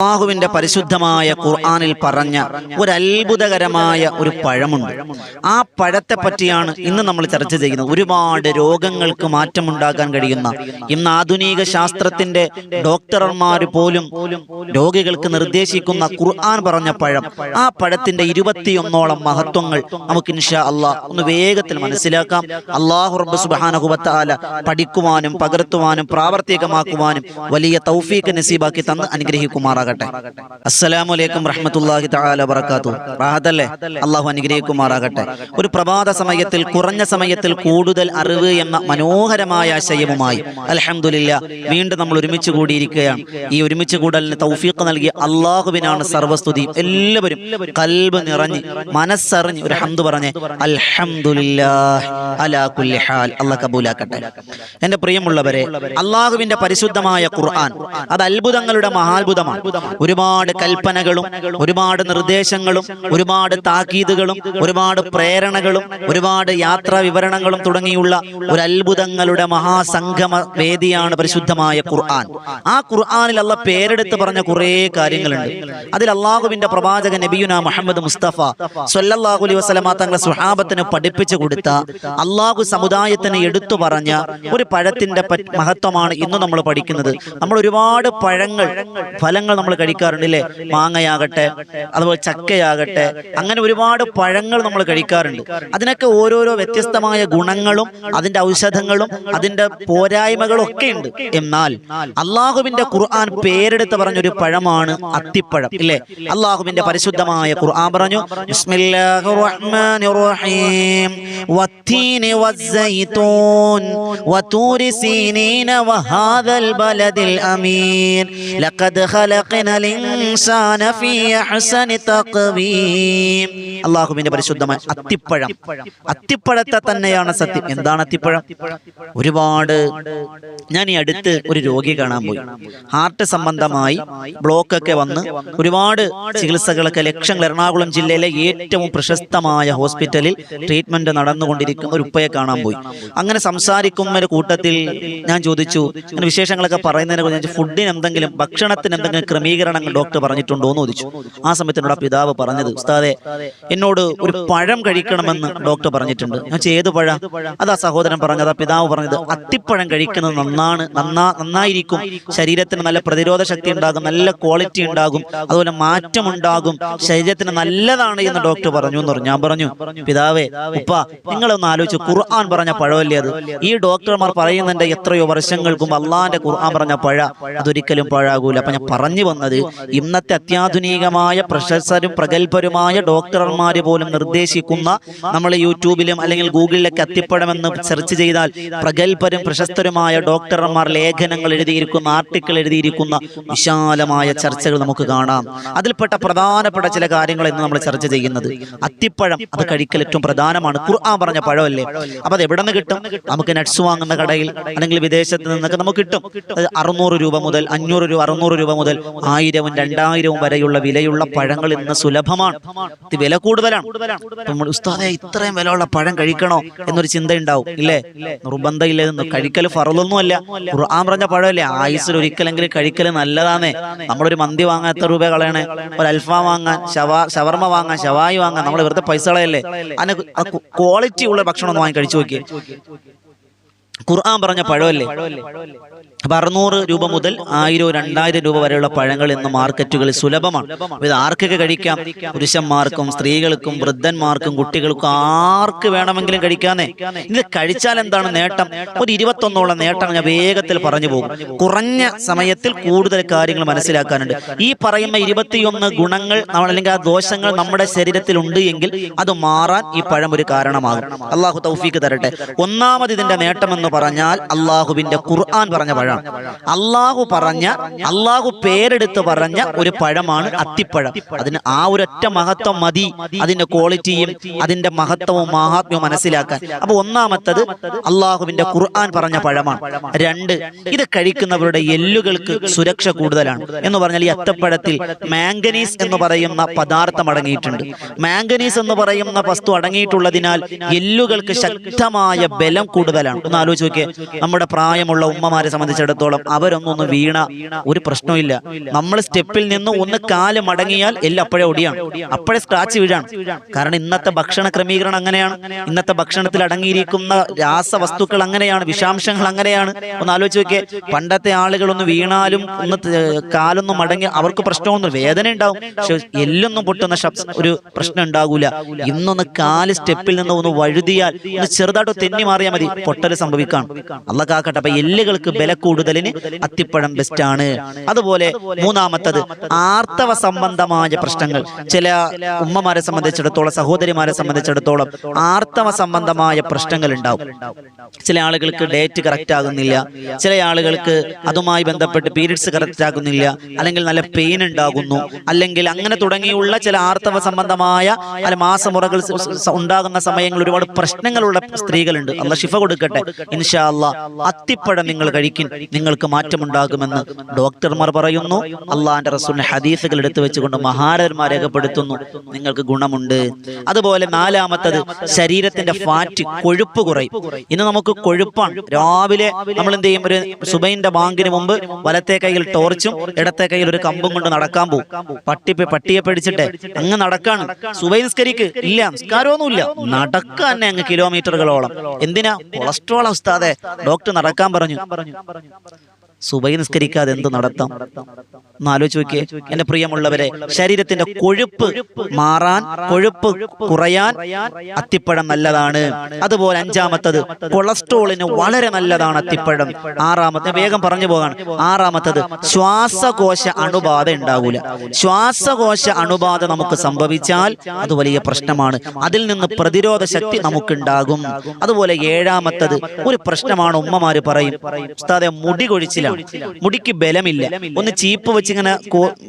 അള്ളാഹുവിന്റെ പരിശുദ്ധമായ ഖുർആാനിൽ പറഞ്ഞ ഒരു അത്ഭുതകരമായ ഒരു പഴമുണ്ട്. ആ പഴത്തെ പറ്റിയാണ് ഇന്ന് നമ്മൾ ചർച്ച ചെയ്യുന്നത്. ഒരുപാട് രോഗങ്ങൾക്ക് മാറ്റമുണ്ടാക്കാൻ കഴിയുന്ന ഇന്ന് ആധുനിക ശാസ്ത്രത്തിന്റെ ഡോക്ടർമാർ പോലും രോഗികൾക്ക് നിർദ്ദേശിക്കുന്ന ഖുർആൻ പറഞ്ഞ പഴം ആ പഴത്തിന്റെ ഇരുപത്തിയൊന്നോളം മഹത്വങ്ങൾ നമുക്ക് ഇൻഷാ അള്ളാഹ് ഒന്ന് വേഗത്തിൽ മനസ്സിലാക്കാം. അള്ളാഹു റബ്ബ് സുബാനഹുബത്താല പഠിക്കുവാനും പകർത്തുവാനും പ്രാവർത്തികമാക്കുവാനും വലിയ തൗഫീഖ് നസീബാക്കി തന്ന് അനുഗ്രഹിക്കുമാറാകട്ടെ. അസ്സലാമു അലൈക്കും റഹ്മത്തുല്ലാഹി തആല വറക്കാത്തു റാഹത്തല്ലേ? അള്ളാഹു അനുഗ്രഹിക്കുമാറാകട്ടെ. ഒരു പ്രഭാത സമയത്തിൽ കുറഞ്ഞ സമയത്തിൽ കൂടുതൽ അറിവ് എന്ന മനോഹരമായ ആശയവുമായി അൽഹംദുലില്ല വീണ്ടും നമ്മൾ ഒരുമിച്ച് കൂടിയിരിക്കുകയാണ്. ഈ ഒരുമിച്ച് കൂടലിന് തൗഫീഖ് നൽകിയ അള്ളാഹുവിനാണ് സർവസ്തുതി. എല്ലാവരും കൽബ് നിറഞ്ഞ് മനസ്സറിഞ്ഞ് ഒരു ഹന്ത് പറഞ്ഞ് അള്ളാഹ് കബൂലാക്കട്ടെ. എന്റെ പ്രിയമുള്ളവരെ അള്ളാഹുവിന്റെ പരിശുദ്ധമായ ഖുർആൻ അത് അത്ഭുതങ്ങളുടെ മഹാത്ഭുതമാണ്. ഒരുപാട് കൽപ്പനകളും ഒരുപാട് നിർദ്ദേശങ്ങളും ഒരുപാട് താക്കീതുകളും ഒരുപാട് പ്രേരണകളും ഒരുപാട് യാത്രാ വിവരണങ്ങളും തുടങ്ങിയുള്ള ഒരു അത്ഭുതങ്ങളുടെ മഹാസംഗമ വേദിയാണ് പരിശുദ്ധമായ ഖുർആൻ. ആ ഖുർആനിൽ അല്ല പേരെടുത്ത് പറഞ്ഞ കുറേ കാര്യങ്ങളുണ്ട്. അതിൽ അള്ളാഹുവിന്റെ പ്രവാചകൻ നബിയുന മുഹമ്മദ് മുസ്തഫ സല്ലല്ലാഹു അലൈഹി വസല്ലമ തങ്ങളെ സുഹാബത്തിന് പഠിപ്പിച്ചു കൊടുത്ത അള്ളാഹു സമുദായത്തിന് എടുത്തു പറഞ്ഞ ഒരു പഴത്തിന്റെ മഹത്വമാണ് ഇന്ന് നമ്മൾ പഠിക്കുന്നത്. നമ്മൾ ഒരുപാട് പഴങ്ങൾ ഫലങ്ങൾ നമ്മൾ കഴിക്കാറുണ്ട് ഇല്ലേ മാങ്ങയാകട്ടെ അതുപോലെ ചക്കയാകട്ടെ അങ്ങനെ ഒരുപാട് പഴങ്ങൾ നമ്മൾ കഴിക്കാറുണ്ട്. അതിനൊക്കെ ഓരോരോ വ്യത്യസ്തമായ ഗുണങ്ങളും അതിന്റെ ഔഷധങ്ങളും അതിന്റെ പോരായ്മകളും ഒക്കെ ഉണ്ട്. എന്നാൽ അള്ളാഹുവിന്റെ ഖുർആൻ പേരെടുത്ത് പറഞ്ഞൊരു പഴമാണ് അത്തിപ്പഴം ഇല്ലേ? അള്ളാഹുവിന്റെ പരിശുദ്ധമായ ഖുർആൻ പറഞ്ഞു സീനീന അള്ളാഹുവിന്റെ പരിശുദ്ധമായ അത്തിപ്പഴം. അത്തിപ്പഴത്തെ തന്നെയാണ് സത്യം. എന്താണ് അത്തിപ്പഴം? ഒരുപാട് ഞാൻ ഈ അടുത്ത് ഒരു രോഗി കാണാൻ പോയി. ഹാർട്ട് സംബന്ധമായി ബ്ലോക്ക് ഒക്കെ വന്ന് ഒരുപാട് ചികിത്സകളൊക്കെ ലക്ഷങ്ങൾ എറണാകുളം ജില്ലയിലെ ഏറ്റവും പ്രശസ്തമായ ഹോസ്പിറ്റലിൽ ട്രീറ്റ്മെന്റ് നടന്നുകൊണ്ടിരിക്കുന്ന ഒരു ഉപ്പയെ കാണാൻ പോയി. അങ്ങനെ സംസാരിക്കുന്ന കൂട്ടത്തിൽ ഞാൻ ചോദിച്ചു അങ്ങനെ വിശേഷങ്ങളൊക്കെ പറയുന്നതിനെ കുറിച്ച് ഫുഡിന് എന്തെങ്കിലും ഭക്ഷണത്തിന് എന്തെങ്കിലും ക്രമീകരണങ്ങൾ ഡോക്ടർ പറഞ്ഞിട്ടുണ്ടോ എന്ന് ചോദിച്ചു. ആ സമയത്ത് എന്നോട് ആ പിതാവ് പറഞ്ഞത് ഉസ്താദെ എന്നോട് ഒരു പഴം കഴിക്കണമെന്ന് ഡോക്ടർ പറഞ്ഞിട്ടുണ്ട്. ഞാൻ ഏത് പഴം? അതാ സഹോദരൻ പറഞ്ഞത് ആ പിതാവ് പറഞ്ഞത് അത്തിപ്പഴം കഴിക്കുന്നത് നന്നാണ് നന്നാ നന്നായിരിക്കും. ശരീരത്തിന് നല്ല പ്രതിരോധ ശക്തി ഉണ്ടാകും നല്ല ക്വാളിറ്റി ഉണ്ടാകും അതുപോലെ മാറ്റം ഉണ്ടാകും ശരീരത്തിന് നല്ലതാണ് എന്ന് ഡോക്ടർ പറഞ്ഞു എന്ന് പറഞ്ഞു. ഞാൻ പറഞ്ഞു പിതാവേ ഉപ്പ നിങ്ങളൊന്ന് ആലോചിച്ച് ഖുർആൻ പറഞ്ഞ പഴമല്ലേ അത്? ഈ ഡോക്ടർമാർ പറയുന്നുണ്ട് എത്രയോ വർഷങ്ങൾക്കും അള്ളാന്റെ ഖുർആൻ പറഞ്ഞ പഴ അതൊരിക്കലും പഴാകൂല. അപ്പൊ ഞാൻ പറഞ്ഞു വന്നത്. ഇന്നത്തെ അത്യാധുനികമായ പ്രശസ്തരും പ്രഗത്ഭരുമായ ഡോക്ടർമാര് പോലും നിർദ്ദേശിക്കുന്ന നമ്മൾ യൂട്യൂബിലും അല്ലെങ്കിൽ ഗൂഗിളിലൊക്കെ എത്തിപ്പെടുമെന്ന് സെർച്ച് ചെയ്താൽ പ്രഗത്ഭരും പ്രശസ്തരുമായ ഡോക്ടർമാർ ലേഖനങ്ങൾ എഴുതിയിരിക്കുന്ന ആർട്ടിക്കിൾ എഴുതിയിരിക്കുന്ന വിശാലമായ ചർച്ചകൾ നമുക്ക് കാണാം. അതിൽപ്പെട്ട പ്രധാനപ്പെട്ട ചില കാര്യങ്ങൾ ഇന്ന് നമ്മൾ ചർച്ച ചെയ്യുന്നത്. അത്തിപ്പഴം അത് കഴിക്കൽ ഏറ്റവും പ്രധാനമാണ്. ഖുർആൻ പറഞ്ഞ പഴമല്ലേ? അപ്പൊ അത് എവിടെ നിന്ന് കിട്ടും? നമുക്ക് നട്സ് വാങ്ങുന്ന കടയിൽ അല്ലെങ്കിൽ വിദേശത്ത് നിന്നൊക്കെ നമുക്ക് കിട്ടും. അറുന്നൂറ് രൂപ മുതൽ അഞ്ഞൂറ് രൂപ അറുന്നൂറ് രൂപ മുതൽ ആയിരവും രണ്ടായിരവും വരെയുള്ള വിലയുള്ള പഴങ്ങൾ ഇന്ന് സുലഭമാണ്. ഇത് വില കൂടുതലാണ്. ഉസ്താദെ ഇത്രയും വിലയുള്ള പഴം കഴിക്കണോ എന്നൊരു ചിന്ത ഉണ്ടാവും ഇല്ലേ? നിർബന്ധമില്ല കഴിക്കൽ ഫറലൊന്നുമല്ല. ഖുർആൻ പറഞ്ഞ പഴമല്ലേ? ആയുസിൽ ഒരിക്കലെങ്കിലും കഴിക്കൽ നല്ലതാന്നേ. നമ്മളൊരു മന്തി വാങ്ങാൻ എത്ര രൂപ കളയണേ. ഒരു അൽഫാം വാങ്ങാൻ ഷവാ ഷവർമ വാങ്ങാൻ ഷവായി വാങ്ങാൻ നമ്മൾ വെറുതെ പൈസ കളയല്ലേ? അതിന് ക്വാളിറ്റി ഉള്ള ഭക്ഷണം ഒന്ന് വാങ്ങി കഴിച്ചു നോക്കിയേ. ഖുർആൻ പറഞ്ഞ പഴമല്ലേ? അപ്പൊ അറുന്നൂറ് രൂപ മുതൽ ആയിരം രണ്ടായിരം രൂപ വരെയുള്ള പഴങ്ങൾ ഇന്ന് മാർക്കറ്റുകളിൽ സുലഭമാണ്. ഇത് ആർക്കൊക്കെ കഴിക്കാം? പുരുഷന്മാർക്കും സ്ത്രീകൾക്കും വൃദ്ധന്മാർക്കും കുട്ടികൾക്കും ആർക്ക് വേണമെങ്കിലും കഴിക്കാന്നേ. ഇത് കഴിച്ചാൽ എന്താണ് നേട്ടം? ഒരു ഇരുപത്തൊന്നോളം നേട്ടം ഞാൻ വേഗത്തിൽ പറഞ്ഞു പോകും. കുറഞ്ഞ സമയത്തിൽ കൂടുതൽ കാര്യങ്ങൾ മനസ്സിലാക്കാനുണ്ട്. ഈ പറയുന്ന ഇരുപത്തിയൊന്ന് ഗുണങ്ങൾ അല്ലെങ്കിൽ ആ ദോഷങ്ങൾ നമ്മുടെ ശരീരത്തിൽ ഉണ്ട് എങ്കിൽ അത് മാറാൻ ഈ പഴം ഒരു കാരണമാകും. അള്ളാഹു തൗഫീക്ക് തരട്ടെ. ഒന്നാമത് ഇതിന്റെ നേട്ടം എന്ന് പറഞ്ഞാൽ അള്ളാഹുവിന്റെ ഖുർആൻ പറഞ്ഞ പഴം. അള്ളാഹു പറഞ്ഞ അള്ളാഹു പേരെടുത്ത് പറഞ്ഞ ഒരു പഴമാണ് അത്തിപ്പഴം. അതിന് ആ ഒരൊറ്റ മഹത്വം മതി. അതിന്റെ ക്വാളിറ്റിയും അതിന്റെ മഹത്വവും മഹാത്മ്യവും മനസ്സിലാക്കാൻ. അപ്പൊ ഒന്നാമത്തത് അള്ളാഹുവിന്റെ ഖുർആൻ പറഞ്ഞ പഴമാണ്. രണ്ട് ഇത് കഴിക്കുന്നവരുടെ എല്ലുകൾക്ക് സുരക്ഷ കൂടുതലാണ്. എന്ന് പറഞ്ഞാൽ ഈ അത്തപ്പഴത്തിൽ മാംഗനീസ് എന്ന് പറയുന്ന പദാർത്ഥം അടങ്ങിയിട്ടുണ്ട്. മാംഗനീസ് എന്ന് പറയുന്ന വസ്തു അടങ്ങിയിട്ടുള്ളതിനാൽ എല്ലുകൾക്ക് ശക്തമായ ബലം കൂടുതലാണ്. ഒന്ന് ആലോചിച്ച് നോക്കിയേ. നമ്മുടെ പ്രായമുള്ള ഉമ്മമാരെ സംബന്ധിച്ച് സംബന്ധിച്ചിടത്തോളം അവരൊന്നൊന്ന് വീണ ഒരു പ്രശ്നമില്ല നമ്മൾ സ്റ്റെപ്പിൽ നിന്ന് ഒന്ന് കാൽ മടങ്ങിയാൽ എല്ലാം അപ്പോഴേ ഒടിയാണ് അപ്പോഴേ സ്ക്രാച്ച് വീഴാണ്. കാരണം ഇന്നത്തെ ഭക്ഷണ ക്രമീകരണം അങ്ങനെയാണ്. ഇന്നത്തെ ഭക്ഷണത്തിൽ അടങ്ങിയിരിക്കുന്ന രാസവസ്തുക്കൾ അങ്ങനെയാണ്. വിഷാംശങ്ങൾ അങ്ങനെയാണ്. ഒന്ന് ആലോചിച്ച് നോക്കിയേ. പണ്ടത്തെ ആളുകൾ ഒന്ന് വീണാലും ഒന്ന് കാലൊന്നും മടങ്ങി അവർക്ക് പ്രശ്നമൊന്നും വേദന ഉണ്ടാവും. പക്ഷെ എല്ലൊന്നും പൊട്ടുന്ന ഒരു പ്രശ്നം ഉണ്ടാകൂല. ഇന്നൊന്ന് കാൽ സ്റ്റെപ്പിൽ നിന്ന് ഒന്ന് വഴുതിയാൽ ഒന്ന് ചെറുതായിട്ട് തെന്നി മാറിയാൽ മതി. പൊട്ടൽ സംഭവിക്കാൻ അല്ല കാക്കട്ടെ. അപ്പൊ എല്ലുകൾക്ക് ബല കൂടുതലിന് അത്തിപ്പഴം ബെസ്റ്റ് ആണ്. അതുപോലെ മൂന്നാമത്തത് ആർത്തവ സംബന്ധമായ പ്രശ്നങ്ങൾ. ചില ഉമ്മമാരെ സംബന്ധിച്ചിടത്തോളം സഹോദരിമാരെ സംബന്ധിച്ചിടത്തോളം ആർത്തവ സംബന്ധമായ പ്രശ്നങ്ങൾ ഉണ്ടാവും ചില ആളുകൾക്ക് ഡേറ്റ് കറക്റ്റ് ആകുന്നില്ല. ചില ആളുകൾക്ക് അതുമായി ബന്ധപ്പെട്ട് പീരീഡ്സ് കറക്റ്റ് ആകുന്നില്ല. അല്ലെങ്കിൽ നല്ല പെയിൻ ഉണ്ടാകുന്നു. അല്ലെങ്കിൽ അങ്ങനെ തുടങ്ങിയുള്ള ചില ആർത്തവ സംബന്ധമായ അല്ല മാസമുറകൾ ഉണ്ടാകുന്ന സമയങ്ങളിൽ ഒരുപാട് പ്രശ്നങ്ങളുള്ള സ്ത്രീകളുണ്ട്. അല്ല ഷിഫ കൊടുക്കട്ടെ. ഇൻഷാ അല്ല അത്തിപ്പഴം നിങ്ങൾ കഴിക്കും. നിങ്ങൾക്ക് മാറ്റമുണ്ടാകുമെന്ന് ഡോക്ടർമാർ പറയുന്നു. അള്ളാന്റെ റസൂലിന്റെ ഹദീസുകൾ എടുത്തു വെച്ചുകൊണ്ട് മഹാരന്മാർ രേഖപ്പെടുത്തുന്നു. നിങ്ങൾക്ക് ഗുണമുണ്ട്. അതുപോലെ നാലാമത്തത് ശരീരത്തിന്റെ ഫാറ്റ് കൊഴുപ്പ് കുറയും. ഇന്ന് നമുക്ക് കൊഴുപ്പാണ്. രാവിലെ നമ്മൾ എന്ത് ചെയ്യും? ഒരു സുബൈന്റെ ബാങ്കിന് മുമ്പ് വലത്തെ കയ്യിൽ ടോർച്ചും ഇടത്തെ കയ്യിൽ ഒരു കമ്പും കൊണ്ട് നടക്കാൻ പോകും പട്ടി പട്ടിയെ പിടിച്ചിട്ട് അങ്ങ് നടക്കാണ്. സുബൈ നിസ്കരിക്ക്. ഇല്ല നിസ്കാരമൊന്നുമില്ല. നടക്കാൻ തന്നെ അങ്ങ് കിലോമീറ്ററുകളോളം. എന്തിനാ? കൊളസ്ട്രോൾ അവസ്ഥാതെ ഡോക്ടർ നടക്കാൻ പറഞ്ഞു. câmara. സുബൈ നിസ്കരിക്കാതെ എന്ത് നടത്താം? എന്നാലോചിച്ച് നോക്കിയേ എന്റെ പ്രിയമുള്ളവരെ ശരീരത്തിന്റെ കൊഴുപ്പ് മാറാൻ കൊഴുപ്പ് കുറയാൻ അത്തിപ്പഴം നല്ലതാണ്. അതുപോലെ അഞ്ചാമത്തത് കൊളസ്ട്രോളിന് വളരെ നല്ലതാണ് അത്തിപ്പഴം. ആറാമത്തെ വേഗം പറഞ്ഞു പോകാൻ. ആറാമത്തത് ശ്വാസകോശ അണുബാധ ഉണ്ടാകൂല ശ്വാസകോശ അണുബാധ നമുക്ക് സംഭവിച്ചാൽ അത് വലിയ പ്രശ്നമാണ്. അതിൽ നിന്ന് പ്രതിരോധ ശക്തി നമുക്കുണ്ടാകും. അതുപോലെ ഏഴാമത്തത് ഒരു പ്രശ്നമാണ് ഉമ്മമാര് പറയും. മുടി കൊഴിച്ചിലാണ്. മുടിക്ക് ബലമില്ല. ഒന്ന് ചീപ്പ് വെച്ച് ഇങ്ങനെ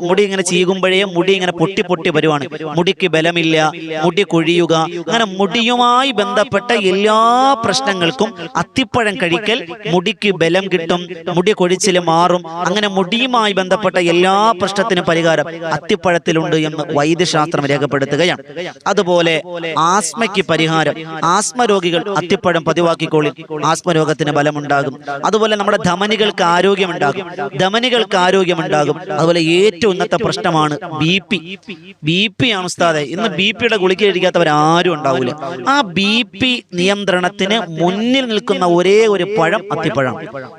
മുടി ഇങ്ങനെ ചീകുമ്പോഴേ മുടി ഇങ്ങനെ പൊട്ടി പൊട്ടി വരുവാണ്. മുടിക്ക് ബലമില്ല. മുടി കൊഴിയുക. അങ്ങനെ മുടിയുമായി ബന്ധപ്പെട്ട എല്ലാ പ്രശ്നങ്ങൾക്കും അത്തിപ്പഴം കഴിക്കൽ മുടിക്ക് ബലം കിട്ടും. മുടി കൊഴിച്ചിൽ മാറും. അങ്ങനെ മുടിയുമായി ബന്ധപ്പെട്ട എല്ലാ പ്രശ്നത്തിനും പരിഹാരം അത്തിപ്പഴത്തിലുണ്ട് എന്ന് വൈദ്യശാസ്ത്രം രേഖപ്പെടുത്തുകയാണ്. അതുപോലെ ആസ്മയ്ക്ക് പരിഹാരം. ആസ്മ രോഗികൾ അത്തിപ്പഴം പതിവാക്കിക്കോളി. ആസ്മ രോഗത്തിന് ബലമുണ്ടാകും. അതുപോലെ നമ്മുടെ ധമനികൾക്ക് ആരോഗ്യമുണ്ടാകും. ധമനികൾക്ക് ആരോഗ്യമുണ്ടാകും. അതുപോലെ ഏറ്റവും ഇന്നത്തെ പ്രശ്നമാണ് ബി പി. ബി പി ആണ് ഉസ്താദെ. ഇന്ന് ബി പിയുടെ ഗുളിക കഴിക്കാത്തവർ ആരും ഉണ്ടാവില്ല ആ ബി പി നിയന്ത്രണത്തിന് മുന്നിൽ നിൽക്കുന്ന ഒരേ ഒരു പഴം അത്തിപ്പഴം.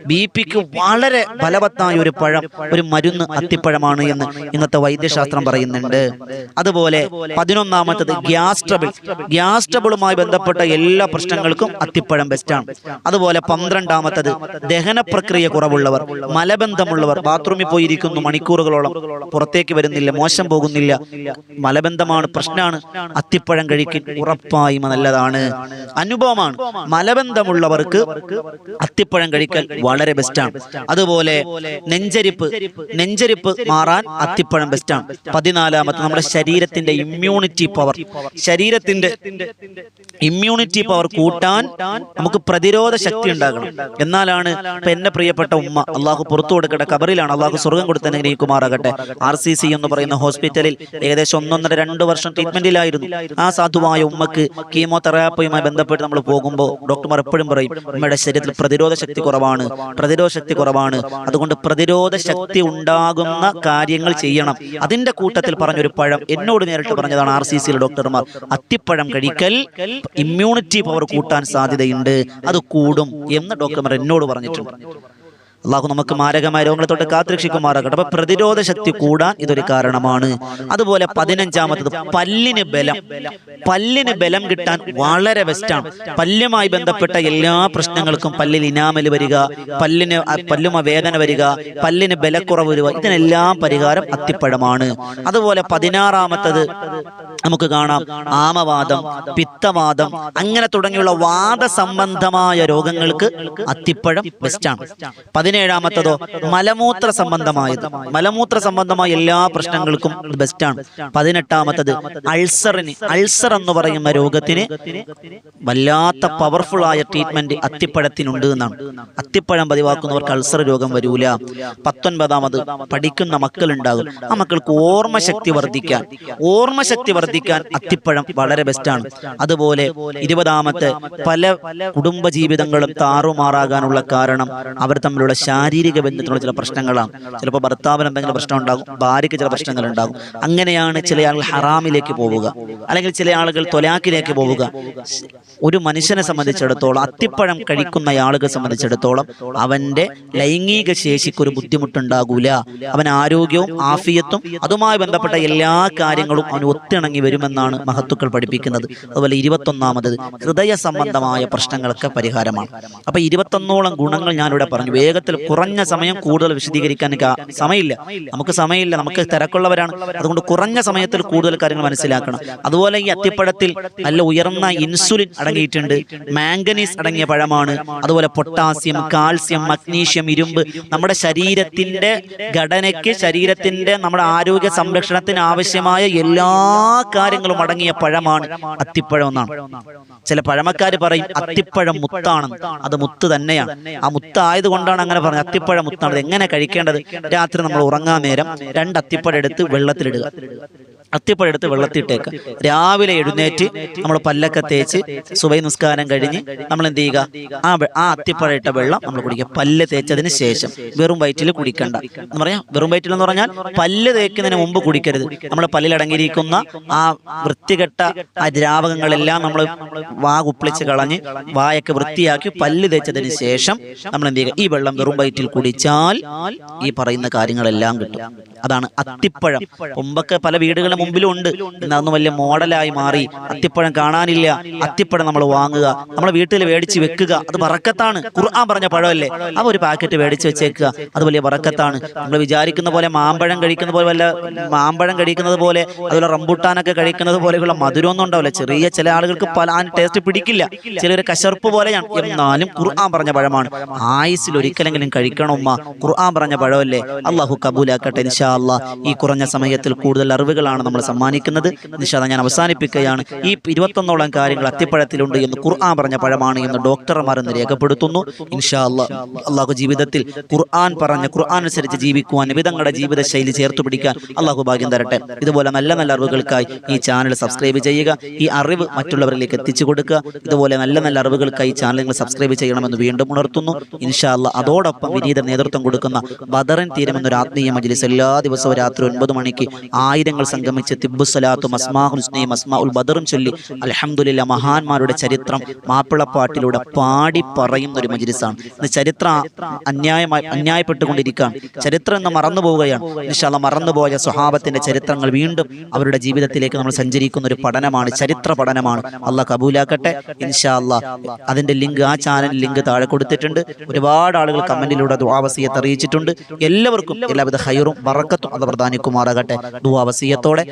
ബി പിക്ക് വളരെ ഫലവത്തായ ഒരു പഴം ഒരു മരുന്ന് അത്തിപ്പഴമാണ് എന്ന് ഇന്നത്തെ വൈദ്യശാസ്ത്രം പറയുന്നുണ്ട്. അതുപോലെ പതിനൊന്നാമത്തത് ഗ്യാസ് ട്രബിൾ ഗ്യാസ് ട്രബിളുമായി ബന്ധപ്പെട്ട എല്ലാ പ്രശ്നങ്ങൾക്കും അത്തിപ്പഴം ബെസ്റ്റാണ് അതുപോലെ പന്ത്രണ്ടാമത്തത് ദഹന പ്രക്രിയ കുറവുള്ളവർ. മലബന്ധമുള്ളവർ. ബാത്റൂമിൽ പോയിരിക്കുന്നു മണിക്കൂറുകളോളം. പുറത്തേക്ക് വരുന്നില്ല മോശം പോകുന്നില്ല. മലബന്ധമാണ് പ്രശ്നമാണ് അത്തിപ്പഴം കഴിക്കൽ ഉറപ്പായും നല്ലതാണ്. അനുഭവമാണ്. മലബന്ധമുള്ളവർക്ക് അത്തിപ്പഴം കഴിക്കൽ വളരെ ബെസ്റ്റാണ്. അതുപോലെ നെഞ്ചരിപ്പ് നെഞ്ചരിപ്പ് മാറാൻ അത്തിപ്പഴം ബെസ്റ്റാണ്. പതിനാലാമത്തെ നമ്മുടെ ശരീരത്തിന്റെ ഇമ്മ്യൂണിറ്റി പവർ ശരീരത്തിന്റെ ഇമ്മ്യൂണിറ്റി പവർ കൂട്ടാൻ നമുക്ക് പ്രതിരോധ ശക്തി ഉണ്ടാകണം. എന്നാലാണ് ഇപ്പൊ എന്റെ പ്രിയപ്പെട്ട ഉമ്മ അള്ളാഹു പുറത്തു കൊടുക്കട്ടെ കബറിലാണ് അള്ളാഹു സ്വർഗം കൊടുത്തതിന് ഗ്രഹിക്കുമാറാകട്ടെ ആർ സി സി എന്ന് പറയുന്ന ഹോസ്പിറ്റലിൽ ഏകദേശം ഒന്നൊന്നര രണ്ട് വർഷം ട്രീറ്റ്മെന്റിലായിരുന്നു. ആ സാധുവായ ഉമ്മക്ക് കീമോതെറാപ്പിയുമായി ബന്ധപ്പെട്ട് നമ്മൾ പോകുമ്പോൾ ഡോക്ടർമാർ എപ്പോഴും പറയും ഉമ്മയുടെ ശരീരത്തിൽ പ്രതിരോധ ശക്തി കുറവാണ് പ്രതിരോധ ശക്തി കുറവാണ്. അതുകൊണ്ട് പ്രതിരോധ ശക്തി ഉണ്ടാകുന്ന കാര്യങ്ങൾ ചെയ്യണം. അതിന്റെ കൂട്ടത്തിൽ പറഞ്ഞൊരു പഴം എന്നോട് നേരിട്ട് പറഞ്ഞതാണ് ആർ സി സിയിലെ ഡോക്ടർമാർ. അത്തിപ്പഴം കഴിക്കൽ ഇമ്മ്യൂണിറ്റി പവർ കൂട്ടാൻ സാധ്യതയുണ്ട്. അത് കൂടും എന്ന് ഡോക്ടർമാർ എന്നോട് പറഞ്ഞിട്ടുണ്ട്. അള്ളാഹു നമുക്ക് മാരകമായ രോഗങ്ങളെ തൊട്ട് കാത്തുരക്ഷിക്കുമാറാകട്ടെ. അപ്പൊ പ്രതിരോധ ശക്തി കൂടാൻ ഇതൊരു കാരണമാണ്. അതുപോലെ പതിനഞ്ചാമത്തത് പല്ലിന് ബലം. പല്ലിന് ബലം കിട്ടാൻ വളരെ ബെസ്റ്റാണ്. പല്ലുമായി ബന്ധപ്പെട്ട എല്ലാ പ്രശ്നങ്ങൾക്കും പല്ലിൽ ഇനാമൽ വരിക പല്ലിന് പല്ലുമ വേദന വരിക പല്ലിന് ബലക്കുറവ് വരിക ഇതിനെല്ലാം പരിഹാരം അത്തിപ്പഴമാണ്. അതുപോലെ പതിനാറാമത്തത് നമുക്ക് കാണാം. ആമവാദം പിത്തവാദം അങ്ങനെ തുടങ്ങിയുള്ള വാദ സംബന്ധമായ രോഗങ്ങൾക്ക് അത്തിപ്പഴം ബെസ്റ്റാണ് പതിനേഴാമത്തതോ മലമൂത്ര സംബന്ധമായത്. മലമൂത്ര സംബന്ധമായ എല്ലാ പ്രശ്നങ്ങൾക്കും ബെസ്റ്റ് ബെസ്റ്റാണ് പതിനെട്ടാമത്തത് അൾസറിന് അൾസർ എന്ന് പറയുന്ന രോഗത്തിന് വല്ലാത്ത പവർഫുൾ ആയ ട്രീറ്റ്മെന്റ് അത്തിപ്പഴത്തിനുണ്ട് എന്നാണ്. അത്തിപ്പഴം പതിവാക്കുന്നവർക്ക് അൾസർ രോഗം വരൂല. പത്തൊൻപതാമത് പഠിക്കുന്ന മക്കളുണ്ടാകും. ആ മക്കൾക്ക് ഓർമ്മശക്തി വർദ്ധിക്കാൻ. ഓർമ്മശക്തി വർദ്ധിക്കാൻ അത്തിപ്പഴം വളരെ ബെസ്റ്റ് ആണ്. അതുപോലെ ഇരുപതാമത്തെ പല കുടുംബ ജീവിതങ്ങളും താറുമാറാകാനുള്ള കാരണം അവർ തമ്മിലുള്ള ശാരീരിക ബന്ധത്തിലുള്ള ചില പ്രശ്നങ്ങളാണ് ചിലപ്പോൾ ഭർത്താവിന് എന്തെങ്കിലും പ്രശ്നം ഉണ്ടാകും ഭാര്യയ്ക്ക് ചില പ്രശ്നങ്ങൾ ഉണ്ടാകും. അങ്ങനെയാണ് ചില ആളുകൾ ഹറാമിലേക്ക് പോവുക. അല്ലെങ്കിൽ ചില ആളുകൾ തൊലാക്കിലേക്ക് പോവുക. ഒരു മനുഷ്യനെ സംബന്ധിച്ചിടത്തോളം അത്തിപ്പഴം കഴിക്കുന്ന ആളുകളെ സംബന്ധിച്ചിടത്തോളം അവന്റെ ലൈംഗിക ശേഷിക്ക് ഒരു ബുദ്ധിമുട്ടുണ്ടാകൂല. അവൻ ആരോഗ്യവും ആഫിയത്തും അതുമായി ബന്ധപ്പെട്ട എല്ലാ കാര്യങ്ങളും അവന് ഒത്തിണങ്ങി വരുമെന്നാണ് മഹത്തുക്കൾ പഠിപ്പിക്കുന്നത്. അതുപോലെ ഇരുപത്തൊന്നാമത് ഹൃദയ സംബന്ധമായ പ്രശ്നങ്ങൾക്ക് പരിഹാരമാണ്. അപ്പൊ ഇരുപത്തൊന്നോളം ഗുണങ്ങൾ ഞാനിവിടെ പറഞ്ഞു. വേഗത്തിൽ കുറഞ്ഞ സമയം കൂടുതൽ വിശദീകരിക്കാൻ സമയമില്ല. നമുക്ക് സമയമില്ല. നമുക്ക് തിരക്കുള്ളവരാണ്. അതുകൊണ്ട് കുറഞ്ഞ സമയത്തിൽ കൂടുതൽ കാര്യങ്ങൾ മനസ്സിലാക്കണം. അതുപോലെ ഈ അത്തിപ്പഴത്തിൽ നല്ല ഉയർന്ന ഇൻസുലിൻ അടങ്ങിയിട്ടുണ്ട്. മാംഗനീസ് അടങ്ങിയ പഴമാണ്. അതുപോലെ പൊട്ടാസ്യം കാൽസ്യം മഗ്നീഷ്യം ഇരുമ്പ് നമ്മുടെ ശരീരത്തിന്റെ ഘടനയ്ക്ക് ശരീരത്തിന്റെ നമ്മുടെ ആരോഗ്യ സംരക്ഷണത്തിന് ആവശ്യമായ എല്ലാ കാര്യങ്ങളും അടങ്ങിയ പഴമാണ്. അത്തിപ്പഴം എന്നാണ്. ചില പഴമക്കാർ പറയും അത്തിപ്പഴം മുത്താണ് അത് മുത്ത് തന്നെയാണ്. ആ മുത്തായത് കൊണ്ടാണ് അങ്ങനെ പറഞ്ഞത്. അത്തിപ്പഴം മുത്താണ്. എങ്ങനെ കഴിക്കേണ്ടത്? രാത്രി നമ്മൾ ഉറങ്ങാൻ നേരം രണ്ട് അത്തിപ്പഴം എടുത്ത് വെള്ളത്തിലിടുക. അത്തിപ്പഴം എടുത്ത് വെള്ളത്തിട്ടേക്ക്. രാവിലെ എഴുന്നേറ്റ് നമ്മൾ പല്ലൊക്കെ തേച്ച് സുബൈ നിസ്കാരം കഴിഞ്ഞ് നമ്മൾ എന്ത് ചെയ്യുക ആ ആ അത്തിപ്പഴം ഇട്ട വെള്ളം നമ്മൾ കുടിക്കുക. പല്ല് തേച്ചതിന് ശേഷം വെറും വയറ്റിൽ കുടിക്കണ്ട. എന്ന് പറയാം. വെറും വയറ്റിൽ എന്ന് പറഞ്ഞാൽ പല്ല് തേക്കുന്നതിന് മുമ്പ് കുടിക്കരുത്. നമ്മൾ പല്ലിൽ അടങ്ങിയിരിക്കുന്ന ആ വൃത്തികെട്ട ആ ദ്രാവകങ്ങളെല്ലാം നമ്മൾ വാ കുപ്പിളിച്ച് കളഞ്ഞ് വായൊക്കെ വൃത്തിയാക്കി പല്ല് തേച്ചതിന് ശേഷം നമ്മൾ എന്ത് ചെയ്യുക ഈ വെള്ളം വെറും വയറ്റിൽ കുടിച്ചാൽ ഈ പറയുന്ന കാര്യങ്ങളെല്ലാം കിട്ടും. അതാണ് അത്തിപ്പഴം. മുമ്പൊക്കെ പല വീടുകളുടെ മുമ്പിലും ഉണ്ട് അതൊന്നും വലിയ മോഡലായി മാറി. അത്തിപ്പഴം കാണാനില്ല. അത്തിപ്പഴം നമ്മൾ വാങ്ങുക. നമ്മളെ വീട്ടിൽ മേടിച്ച് വെക്കുക. അത് വറക്കത്താണ്. ഖുർആൻ പറഞ്ഞ പഴമല്ലേ? അപ്പൊ ഒരു പാക്കറ്റ് മേടിച്ച് വെച്ചേക്കുക. അത് വലിയ വറക്കത്താണ്. നമ്മൾ വിചാരിക്കുന്ന പോലെ മാമ്പഴം കഴിക്കുന്ന പോലെ വല്ല മാമ്പഴം കഴിക്കുന്നത് പോലെ അതുപോലെ റംബുട്ടാനൊക്കെ കഴിക്കുന്നത് പോലെയുള്ള മധുരമൊന്നും ഉണ്ടാവില്ല. ചെറിയ ചില ആളുകൾക്ക് പല ടേസ്റ്റ് പിടിക്കില്ല. ചിലർ കശർപ്പ് പോലെയാണ്. എന്നാലും ഖുർആൻ പറഞ്ഞ പഴമാണ്. ആയുസിൽ ഒരിക്കലെങ്കിലും കഴിക്കണം ഉമ്മ. ഖുർആൻ പറഞ്ഞ പഴമല്ലേ? അള്ളാഹു കബൂലാക്കട്ടെ ഇൻഷാ അള്ളാഹ് ഈ കുറഞ്ഞ സമയത്തിൽ കൂടുതൽ അറിവുകളാണ് നമ്മൾ സമ്മാനിക്കുന്നത്. നിഷാദ ഞാൻ അവസാനിപ്പിക്കുകയാണ്. ഈ ഇരുപത്തൊന്നോളം കാര്യങ്ങൾ അത്തിപ്പഴത്തിലുണ്ട് എന്ന് ഖുർആൻ പറഞ്ഞ പഴമാണ് എന്ന് ഡോക്ടർമാർ എന്ന് രേഖപ്പെടുത്തുന്നു. ഇൻഷാ അല്ലാ അള്ളാഹു ജീവിതത്തിൽ ഖുർആൻ പറഞ്ഞ ഖുർആൻ അനുസരിച്ച് ജീവിക്കുവാൻ വിധങ്ങളുടെ ജീവിത ശൈലി ചേർത്ത് പിടിക്കാൻ അള്ളാഹു ഭാഗ്യം തരട്ടെ. ഇതുപോലെ നല്ല നല്ല അറിവുകൾക്കായി ഈ ചാനൽ സബ്സ്ക്രൈബ് ചെയ്യുക. ഈ അറിവ് മറ്റുള്ളവരിലേക്ക് എത്തിച്ചു കൊടുക്കുക ഇതുപോലെ നല്ല നല്ല അറിവുകൾക്കായി ചാനൽ നിങ്ങൾ സബ്സ്ക്രൈബ് ചെയ്യണമെന്ന് വീണ്ടും ഉണർത്തുന്നു. ഇൻഷാ അല്ലാ അതോടൊപ്പം വിനീത നേതൃത്വം കൊടുക്കുന്ന ബദറൻ തീരം എന്നൊരു ആത്മീയ മജ്ലിസ് എല്ലാ ദിവസവും രാത്രി ഒൻപത് മണിക്ക് ആയിരങ്ങൾ സംഗമിച്ച് തിബുസലാത്തും അസ്മാ ഹുസ്നയും അസ്മാ ഉൽ ബദറും ചൊല്ലി അലഹമുല്ല മഹാന്മാരുടെ ചരിത്രം മാപ്പിളപ്പാട്ടിലൂടെ പാടി പറയുന്ന ഒരു മജിരിസാണ് ഇന്ന് ചരിത്ര അന്യായമായി അന്യായപ്പെട്ടുകൊണ്ടിരിക്കുകയാണ്. ചരിത്രം എന്ന് മറന്നു പോവുകയാണ്. നിശാല മറന്നുപോയ സ്വഹാബത്തിന്റെ ചരിത്രങ്ങൾ വീണ്ടും അവരുടെ ജീവിതത്തിലേക്ക് നമ്മൾ സഞ്ചരിക്കുന്ന ഒരു പഠനമാണ് ചരിത്ര പഠനമാണ്. അള്ളാഹ് കബൂലാക്കട്ടെ. ഇൻഷാ അല്ലാ അതിന്റെ ലിങ്ക് ആ ചാനൽ ലിങ്ക് താഴെ കൊടുത്തിട്ടുണ്ട്. ഒരുപാട് ആളുകൾ കമന്റിലൂടെ ദുവാവസീയത്ത് അറിയിച്ചിട്ടുണ്ട്. എല്ലാവർക്കും എല്ലാവിധ ഹൈറും വറക്കത്തും അത് പ്രധാനിക്കുമാറാകട്ടെ ദുവാവസീയത്തോടെ